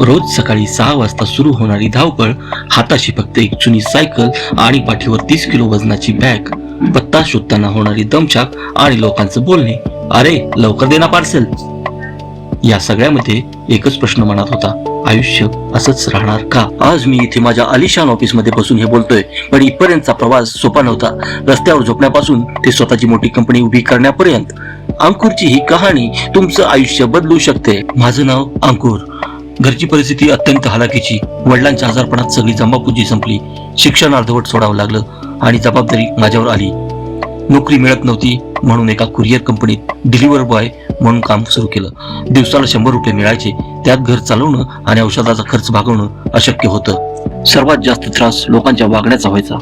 रोज सकाळी सहा वाजता सुरू होणारी धावपळ हाताशी फक्त एक जुनी सायकल आणि पाठीवर तीस किलो वजनाची बॅग. पत्ता शोधताना होणारी दमछाक आणि लोकांचं बोलणे. अरे लवकर देना पार्सल. या सगळ्यामध्ये एकच प्रश्न मनात होता. आयुष्य असंच राहणार का? आज मी इथे माझ्या आलिशान ऑफिसमध्ये बसून हे बोलतोय पण इथपर्यंतचा प्रवास सोपा नव्हता. रस्त्यावर झोपण्यापासून ते स्वतःची मोठी कंपनी उभी करण्यापर्यंत. अंकुरची ही कहाणी तुमचं आयुष्य बदलू शकते. माझं नाव अंकुर. घरची परिस्थिती अत्यंत हलाखीची. वडिलांच्या आजारपणात सगळी जमापुंजी संपली. शिक्षण अर्धवट सोडावं लागलं आणि जबाबदारी माझ्यावर आली. नोकरी मिळत नव्हती म्हणून एका कुरिअर कंपनीत डिलिव्हर बॉय म्हणून काम सुरू केलं. दिवसाला शंभर रुपये मिळायचे. त्यात घर चालवणं आणि औषधाचा खर्च भागवणं अशक्य होतं. सर्वात जास्त त्रास लोकांच्या वागण्याचा व्हायचा.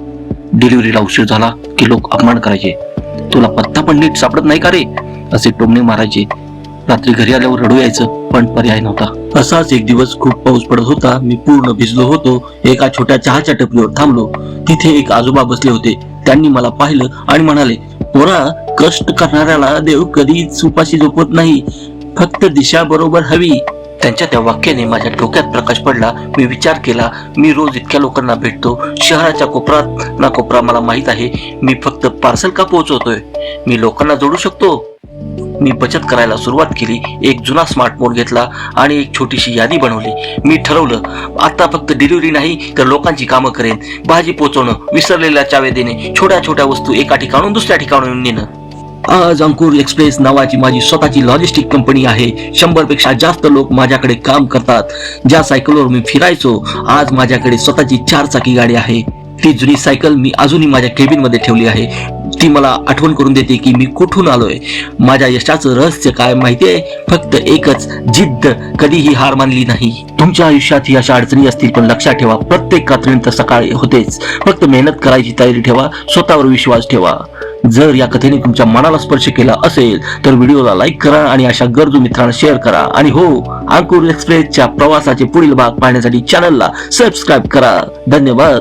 डिलिव्हरीला उशीर झाला की लोक अपमान करायचे. तुला पत्ता पण नीट सापडत नाही का रे? असे टोमणे मारायचे. रात्री घरी आल्यावर रडू यायचं. पण पर्याय नव्हता. असाच एक दिवस खूप पाऊस पडत होता. मी पूर्ण भिजलो होतो. एका छोट्या चहाच्या टपरीवर थांबलो. तिथे एक आजोबा बसले होते. त्यांनी मला पाहिलं आणि म्हणाले पोरा कष्ट करणाऱ्याला देव कधीच उपाशी झोपत नाही. फक्त दिशा बरोबर हवी. त्यांच्या त्या वाक्याने माझ्या डोक्यात प्रकाश पडला. मी विचार केला मी रोज इतक्या लोकांना भेटतो. शहराच्या कोपरात ना कोपरा मला माहीत आहे. मी फक्त पार्सल का पोहोचवतोय? मी लोकांना जोडू शकतो? मी बचत करायला सुरुवात केली. एक जुना स्मार्टफोन घेतला आणि एक छोटीशी यादी बनवली. मी ठरवलं आता फक्त डिलिव्हरी नाही तर लोकांची कामं करेन. भाजी पोचवणं विसरलेल्या चावे देणे छोट्या छोट्या वस्तू एका ठिकाणून दुसऱ्या ठिकाणून नेणं. आज अंकुर एक्सप्रेस नावाची माझी स्वतःची लॉजिस्टिक कंपनी आहे. शंभरपेक्षा जास्त लोक माझ्याकडे काम करतात. ज्या सायकलवर मी फिरायचो आज माझ्याकडे स्वतःची चार चाकी गाडी आहे. ती जुनी सायकल मी अजूनही माझ्या केबिनमध्ये ठेवली आहे. ती मला आठवण करून देते की मी कुठून आलोय. माझ्या यशाचं रहस्य काय माहितीये फक्त एकच जिद्द. कधीही हार मानली नाही. तुमच्या आयुष्यात ही अशा अडचणी असतील पण लक्षात ठेवा प्रत्येक रात्रीनंतर सकाळी होतेच. फक्त मेहनत करायची तयारी ठेवा स्वतःवर विश्वास ठेवा. जर या कथेने तुमच्या मनाला स्पर्श केला असेल तर व्हिडिओला लाईक करा आणि अशा गरजू मित्रांना शेअर करा. आणि हो अंकुर एक्सप्रेसच्या प्रवासाचे पुढील भाग पाहण्यासाठी चॅनलला सबस्क्राईब करा. धन्यवाद.